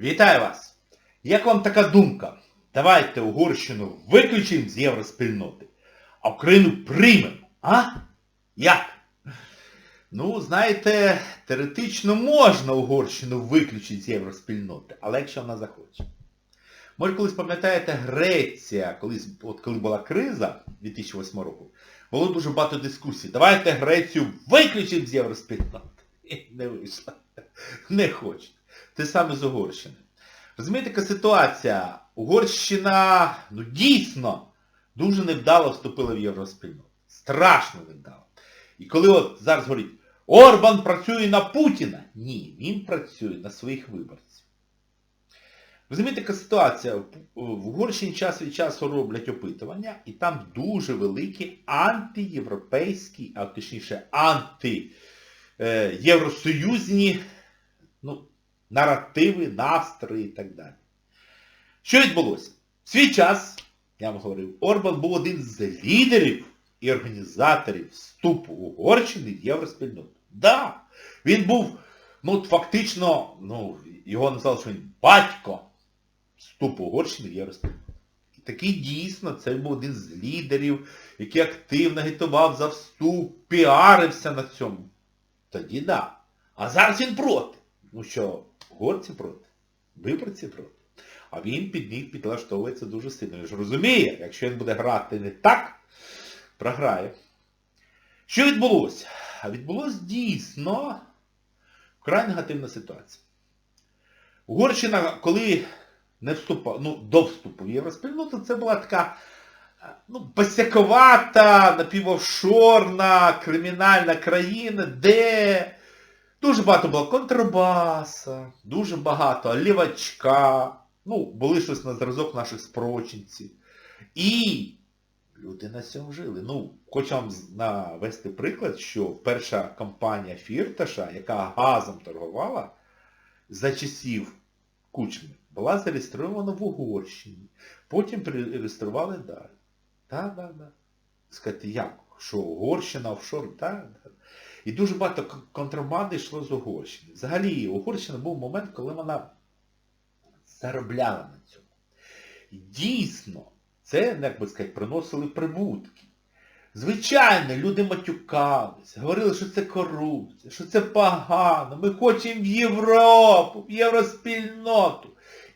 Вітаю вас! Як вам така думка? Давайте Угорщину виключимо з євроспільноти, а Україну приймемо, а? Як? Ну, знаєте, теоретично можна Угорщину виключити з євроспільноти, але якщо вона захоче. Може, колись пам'ятаєте, Греція, колись, от коли була криза 2008 року, було дуже багато дискусій. Давайте Грецію виключимо з євроспільноти. Не вийшло. Не хочуть. Те саме з Угорщини. Розумієте, яка ситуація? Угорщина, ну дійсно, дуже невдало вступила в євроспільноту. Страшно невдало. І коли от зараз говорять, Орбан працює на Путіна. Ні, він працює на своїх виборців. Розумієте, яка ситуація? В Угорщині час від часу роблять опитування, і там дуже великі антиєвропейські, а точніше антиєвросоюзні ну, наративи, настрої і так далі. Що відбулося? В свій час, я вам говорив, Орбан був один з лідерів і організаторів вступу Угорщини в євроспільноту. Да, він був, ну, фактично, ну, його називали, що він батько вступу Угорщини в євроспільноту. І такий дійсно, це був один з лідерів, який активно агітував за вступ, піарився на цьому. Тоді да. А зараз він проти. Ну що, горці проти, виборці проти. А він під них підлаштовується дуже сильно. Він ж розуміє, якщо він буде грати не так, програє. Що відбулося? Відбулося дійсно вкрай негативна ситуація. Угорщина, коли не вступала, ну, до вступу в євроспільноту, це була така ну, басяковата, напівофшорна, кримінальна країна, де дуже багато було контрабаса, дуже багато лівачка, ну, були щось на зразок наших спрочинців. І люди на цьому жили. Ну, хочу вам навести приклад, що перша компанія Фірташа, яка газом торгувала за часів Кучми, була зареєстрована в Угорщині. Потім перереєстрували далі. Так. Сказати, як? Що Угорщина, офшор, так. І дуже багато контрабанди йшло з Угорщини. Взагалі, Угорщина був момент, коли вона заробляла на цьому. Дійсно, це, як би сказати, приносили прибутки. Звичайно, люди матюкалися, говорили, що це корупція, що це погано, ми хочемо в Європу, в євроспільноту.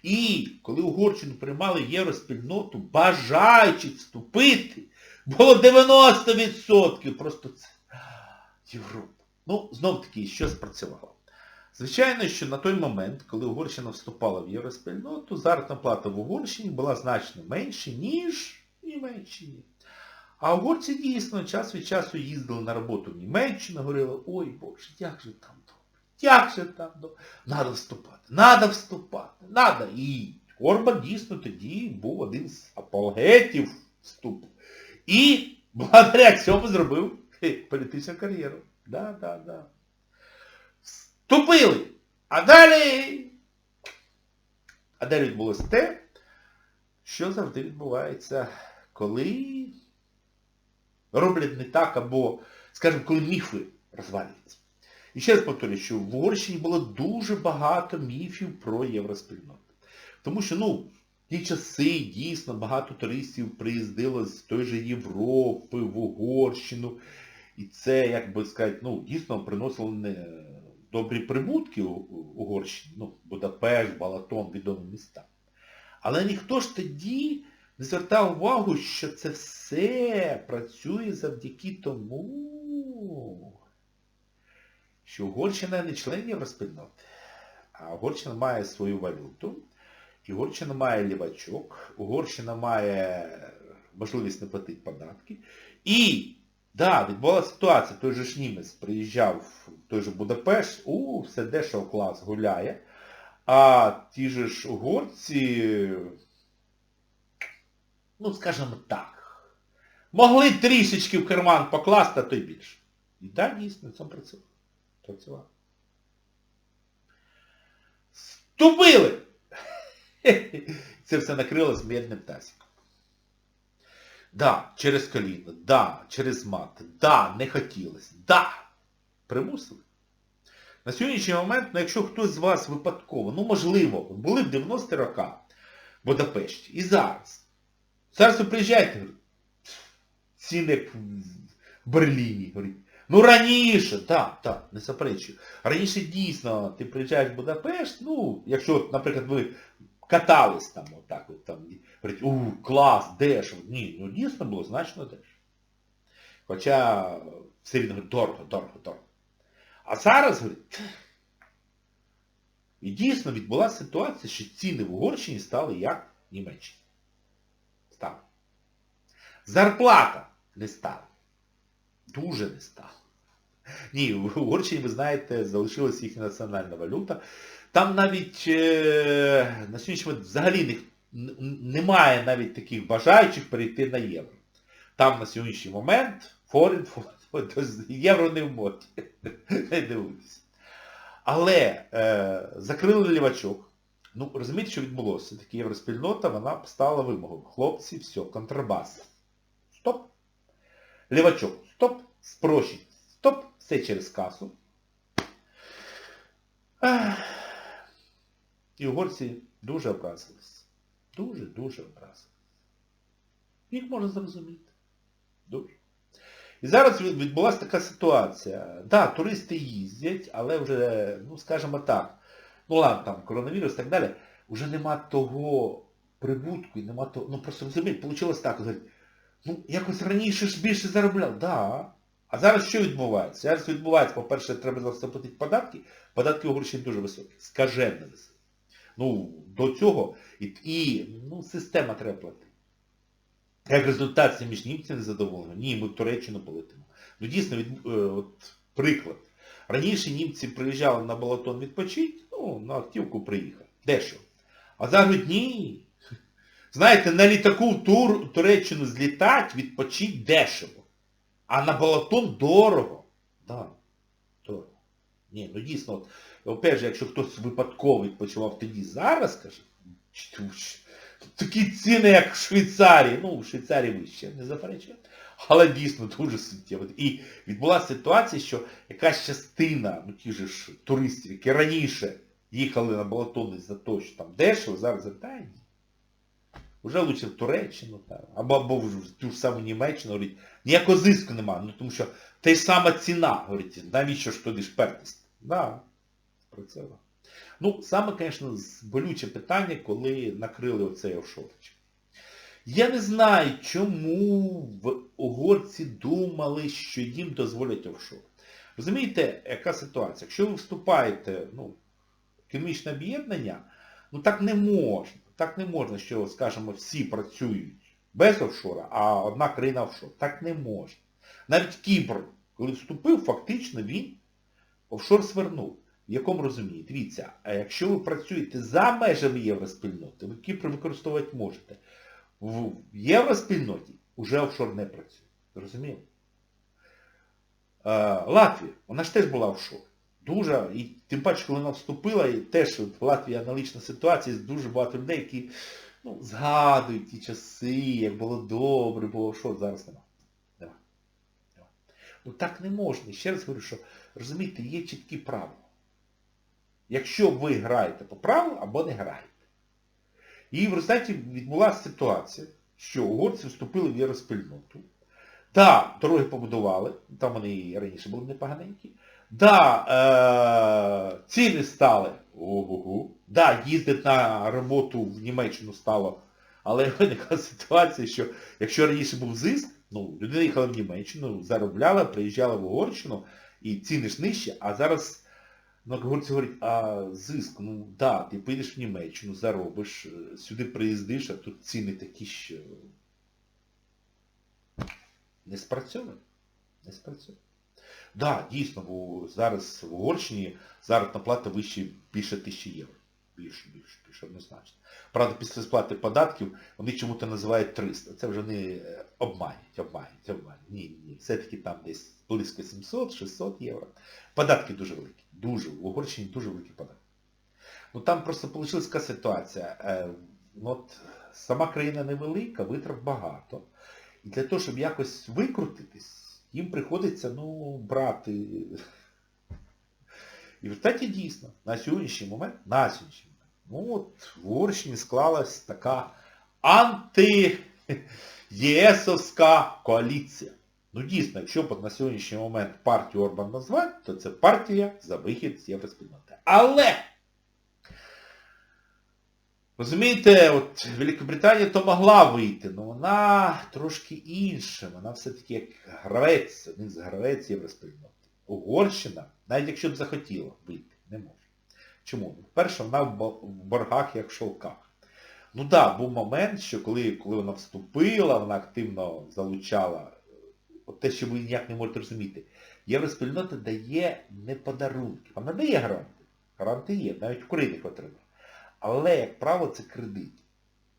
І коли Угорщину приймали євроспільноту, бажаючих вступити, було 90%. Просто це Європа. Ну, знов таки, що спрацювало. Звичайно, що на той момент, коли Угорщина вступала в євроспільноту, заробітна плата в Угорщині була значно менше, ніж в Німеччині. А угорці дійсно час від часу їздили на роботу в Німеччину, говорили, ой Боже, як же там добре, як же там добре. Надо вступати, надо вступати, надо. І Орбан дійсно тоді був один з апологетів вступу. І благодаря цьому зробив політичну кар'єру. Да, да, да. Вступили. А далі... А далі відбулося те, що завжди відбувається, коли роблять не так, або, скажімо, коли міфи розвалюються. І ще раз повторюю, що в Угорщині було дуже багато міфів про євроспільноту. Тому що, ну, ті часи дійсно багато туристів приїздило з той же Європи, в Угорщину. І це, як би сказати, ну, дійсно приносило не добрі прибутки Угорщині. Ну, Будапешт, Балатон, відомі міста. Але ніхто ж тоді не звертав увагу, що це все працює завдяки тому, що Угорщина не член Євроспільноти, а Угорщина має свою валюту, Угорщина має лівачок, Угорщина має можливість не платити податки. І, да, відбулася ситуація, той же ж німець приїжджав в той же Будапешт, у, все дешево клас гуляє, а ті же ж угорці ну, скажімо так, могли трішечки в карман покласти, а то й більше. І так, дійсно, це працював. Працював. Ступили! Це все накрилось медним тазиком. Да, через коліно, да, через мат, да, не хотілося, да, примусили. На сьогоднішній момент, ну якщо хтось з вас випадково, ну можливо, були в 90-ті роки в Будапешті і зараз. Зараз ви приїжджаєте, говорить, ціни в Берліні. Ну раніше, так, так, не заперечую. Раніше дійсно ти приїжджаєш в Будапешт, ну, якщо, наприклад, ви катались там, отак, от там, у, клас, дешево. Ні, ну дійсно було значно дешево. Хоча все рівно говорить, дорого, дорого, дорого. А зараз, говорить, і дійсно відбулася ситуація, що ціни в Угорщині стали як в Німеччині. Стали. Зарплата не стала. Дуже не стала. Ні, в Угорщині, ви знаєте, залишилась їхня національна валюта. Там навіть е, на сьогоднішній взагалі не, немає навіть таких бажаючих перейти на євро. Там на сьогоднішній момент форін, євро не в моді. Не дивуйтесь. Але е, закрили лівачок. Ну, розумієте, що відбулося? Таки євроспільнота, вона поставила вимогу. Хлопці, все, контрабас. Стоп. Лівачок, стоп, спрощить, стоп, все через касу. Ах. І угорці дуже образились. Дуже-дуже образились. Їх можна зрозуміти. Дуже. І зараз відбулася така ситуація. Так, да, туристи їздять, але вже, ну скажімо так, ну ладно, там коронавірус і так далі, вже нема того прибутку і нема того. Ну просто розумієте, вийшло так, ну якось раніше ж більше заробляв. Да. А зараз що відбувається? Зараз відбувається, по-перше, треба за все податки. Податки в Угорщині дуже високі, скаженно високі. Ну, до цього і, і ну, система треба платити. Як результат це між німцями задоволені. Ні, ми в Туреччину полетимо. Ну дійсно, від, е, от, приклад. Раніше німці приїжджали на балатон відпочити, ну, на автівку приїхали. Дешево. А зараз ні. Знаєте, на літаку в Тур, Туреччину злітати, відпочити дешево. А на балатон дорого. Да, дорого. Ні, ну дійсно, от, опять же, якщо хтось випадково відпочивав тоді зараз, каже, такі ціни, як в Швейцарії. Ну, в Швейцарії вище, не заперечує. Але дійсно дуже суттєво. І відбулася ситуація, що якась частина ну, ті ж туристів, які раніше їхали на Балатони за те, що там дешево, зараз звертають. Вже лучше в Туреччину, там, або, або в ту ж саму Німеччину, говорить, ніякого зиску немає, ну тому що та ж сама ціна, говорить, навіщо ж туди шпертись? Да, спрацювало. Ну, саме, звісно, болюче питання, коли накрили оцей офшорчик. Я не знаю, чому в угорці думали, що їм дозволять офшор. Розумієте, яка ситуація? Якщо ви вступаєте ну, в економічне об'єднання, ну так не можна. Так не можна, що, скажімо, всі працюють без офшора, а одна країна офшор. Так не можна. Навіть Кіпр, коли вступив, фактично він офшор свернув. В якому розумінні? Дивіться, якщо ви працюєте за межами євроспільноти, ви Кіпр використовувати можете. В євроспільноті вже офшор не працює. Зрозуміло? Латвія, вона ж теж була офшор. Дуже, і тим паче, коли вона вступила, і теж в Латвії аналогічна ситуація, дуже багато людей, які ну, згадують ті часи, як було добре, було офшор, зараз нема. Нема. нема. Ну так не можна. Ще раз говорю, що, розумієте, є чіткі правила. Якщо ви граєте по правилам або не граєте. І в результаті відбулася ситуація, що угорці вступили в євроспільноту. Так, дороги побудували, там вони і раніше були непоганенькі. Да, е, ціни стали. Ого-го. Да, їздити на роботу в Німеччину стало. Але виникла ситуація, що якщо раніше був зиск, ну, людина їхала в Німеччину, заробляла, приїжджала в Угорщину, і ціни ж нижчі, а зараз Ну, говорить, говорить, а зиск, ну да, ти поїдеш в Німеччину, заробиш, сюди приїздиш, а тут ціни такі, що не спрацьовує. Не спрацьовує. Так, да, дійсно, бо зараз в Угорщині заробітна плата вище більше тисячі євро. Більше, більше, більше, однозначно. Правда, після сплати податків вони чому-то називають 300. Це вже не обманюють, обманюють, обманюють. Ні, ні. Все-таки там десь близько 700-600 євро. Податки дуже великі. Дуже. В Угорщині дуже великі податки. Ну там просто вийшла така ситуація. Е, от Сама країна невелика, витрат багато. І для того, щоб якось викрутитись, їм приходиться ну, брати І в результаті дійсно, на сьогоднішній момент, на сьогоднішній момент, ну от в Угорщині склалась така анти-єсовська коаліція. Ну дійсно, якщо б на сьогоднішній момент партію Орбан назвати, то це партія за вихід з євроспільноти. Але! Розумієте, от Великобританія то могла вийти, але вона трошки інша. Вона все-таки як гравець, один з гравець євроспільноти. Угорщина, навіть якщо б захотіла вийти, не може. Чому? Ну, Перше, вона в боргах як в шовках. Ну так, да, був момент, що коли, коли вона вступила, вона активно залучала е, от те, що ви ніяк не можете розуміти. Євроспільнота дає не подарунки, вона дає гранти. Гранти є, навіть Україна їх отримала. Але, як правило, це кредити.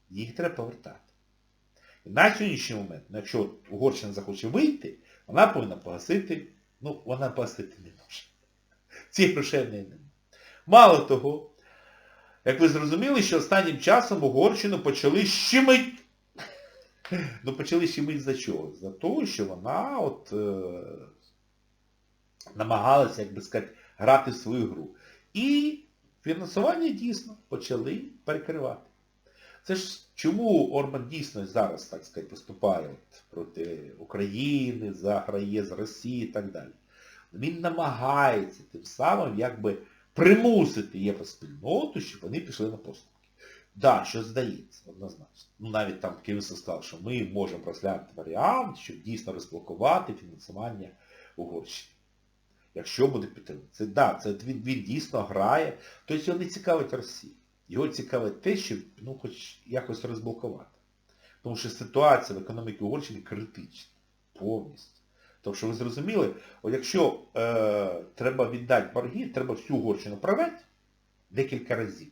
Їх треба повертати. І на сьогоднішній момент, ну, якщо Угорщина захоче вийти, вона повинна погасити, ну, вона погасити не може. Цих грошей в неї немає. Мало того, як ви зрозуміли, що останнім часом Угорщину почали щемить. Ну почали щемить за чого? За те, що вона от е, намагалася, як би сказати, грати в свою гру. І фінансування дійсно почали перекривати. Це ж чому Орбан дійсно зараз, так сказати, виступає от проти України, заграє з Росії і так далі. Він намагається тим самим якби примусити євроспільноту, щоб вони пішли на поступки. Так, да, що здається, однозначно. Ну навіть там Київса сказав, що ми можемо розглянути варіант, щоб дійсно розблокувати фінансування Угорщини. Якщо буде підтримати. Це да, це він, він дійсно грає. Тобто його не цікавить Росія. Його цікавить те, щоб ну, хоч якось розблокувати. Тому що ситуація в економіці Угорщини критична. Повністю. Тому що ви зрозуміли, от якщо е, треба віддати борги, треба всю Угорщину продати декілька разів.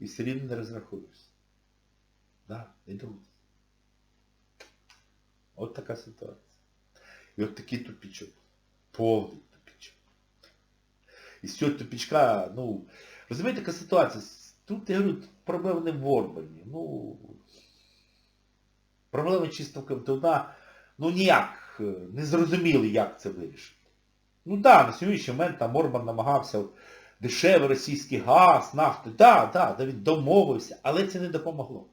І все рівно не розрахуєшся. Да, не доводиться. От така ситуація. І от такий тупічок. Повний тупічок. І з цього тупічка, ну, розумієте, яка ситуація? Тут, я говорю, проблема не в Орбані. Ну, проблема чисто в туди, ну ніяк, е, не зрозуміли, як це вирішити. Ну так, да, на сьогоднішній момент там Орбан намагався дешевий російський газ, нафту. Так, так, да, він домовився, але це не допомогло. Так,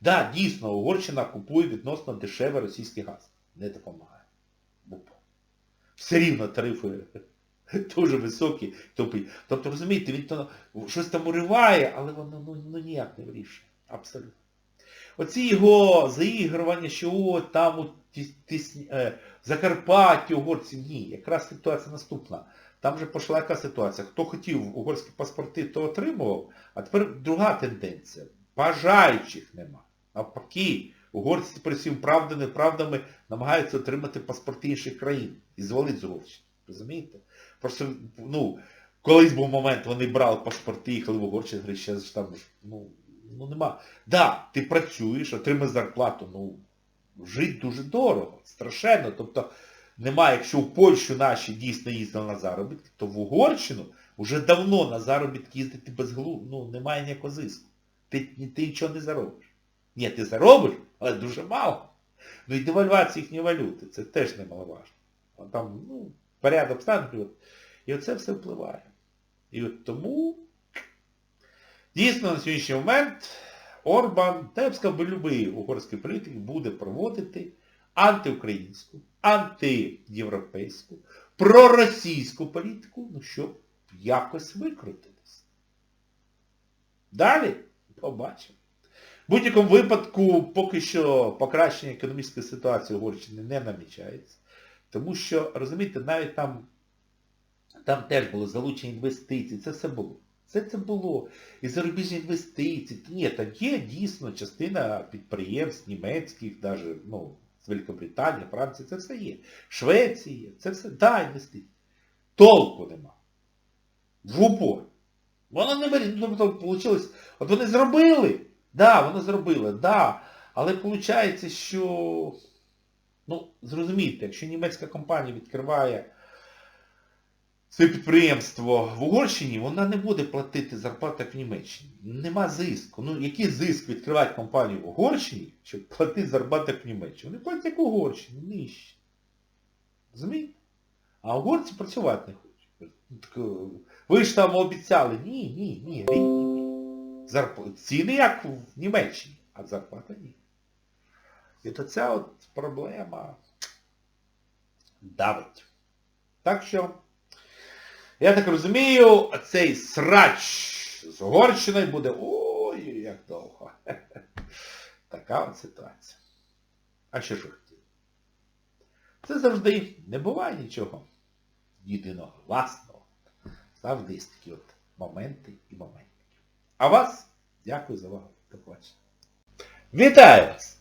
да, дійсно, Угорщина купує відносно дешевий російський газ. Не допомагає. Все рівно тарифи дуже високі, тупі. Тобто, розумієте, він то щось там уриває, але воно ну, ну, ніяк не вирішує. Абсолютно. Оці його заігрування, що о, там у е, Закарпатті, угорці, ні. Якраз ситуація наступна. Там же пішла яка ситуація. Хто хотів угорські паспорти, то отримував. А тепер друга тенденція. Бажаючих нема. Навпаки, угорці тепер всім правдами, неправдами намагаються отримати паспорти інших країн. І звалить з Угорщини. Розумієте? Просто, ну, колись був момент, вони брали паспорти, їхали в Угорщину, говорять, ж там, ну, ну нема. Да, ти працюєш, отримаєш зарплату, ну, жити дуже дорого, страшенно. Тобто, немає, якщо в Польщу наші дійсно їздили на заробітки, то в Угорщину вже давно на заробітки їздити без глу, ну, немає ніякого зиску. Ти, ти нічого не заробиш. Ні, ти заробиш, але дуже мало. Ну і девальвація їхньої валюти, це теж немаловажно. А Там, ну, порядок стане, і оце все впливає. І от тому, дійсно, на сьогоднішній момент Орбан, та я б сказав, любий угорський політик буде проводити антиукраїнську, антиєвропейську, проросійську політику, ну, щоб якось викрутитись. Далі побачимо. В будь-якому випадку поки що покращення економічної ситуації в Угорщині не намічається. Тому що, розумієте, навіть там, там теж було залучення інвестицій, це все було. Це це було. І зарубіжні інвестиції. Ні, там є дійсно частина підприємств німецьких, навіть, ну, з Великобританії, Франції, це все є. Швеції є, це все, да, інвестиції. Толку нема. В упор. Воно не вирішить, ну, тобто, от вони зробили, да, вони зробили, да, але виходить, що, ну, зрозумійте, якщо німецька компанія відкриває своє підприємство в Угорщині, вона не буде платити зарплату в Німеччині. Нема зиску. Ну, який зиск відкривати компанію в Угорщині, щоб платити зарплату в Німеччині? Вони платять як в Угорщині, нижче. Розумієте? А угорці працювати не хочуть. Так, е, ви ж там обіцяли. Ні, ні, ні, рідні. Зарп... Ціни як в Німеччині, а зарплата ні. І то ця от проблема давить. Так що, я так розумію, цей срач з Угорщиною буде ой, як довго. Така от ситуація. А що ж хотіли? Це завжди не буває нічого єдиного, власного. Завжди є такі от моменти і моменти. А вас дякую за увагу. До побачення. Вітаю вас!